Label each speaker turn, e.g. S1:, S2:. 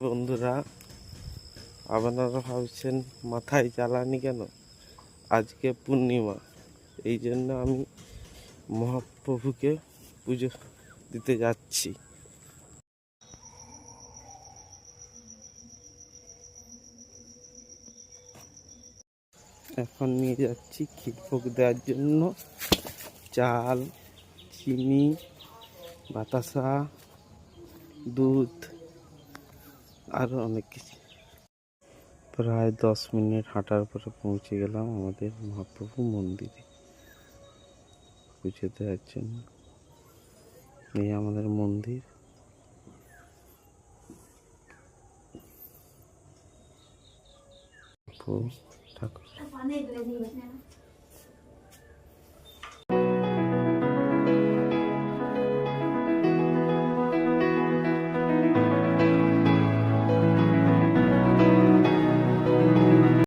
S1: বন্ধুরা, আপনারা ভাবছেন মাথায় জ্বালানি কেন? আজকে পূর্ণিমা, এই জন্য আমি মহাপ্রভুকে পুজো দিতে যাচ্ছি। এখন নিয়ে যাচ্ছি ক্ষীরভোগ দেওয়ার জন্য। চাল, চিনি, বাতাসা, দুধ। আরও অনেক কিছু। প্রায় দশ মিনিট হাঁটার পরে পৌঁছে গেলাম আমাদের মহাপ্রভু মন্দিরে। পুজো দেওয়ার জন্য এই আমাদের মন্দির। ঠাকুর।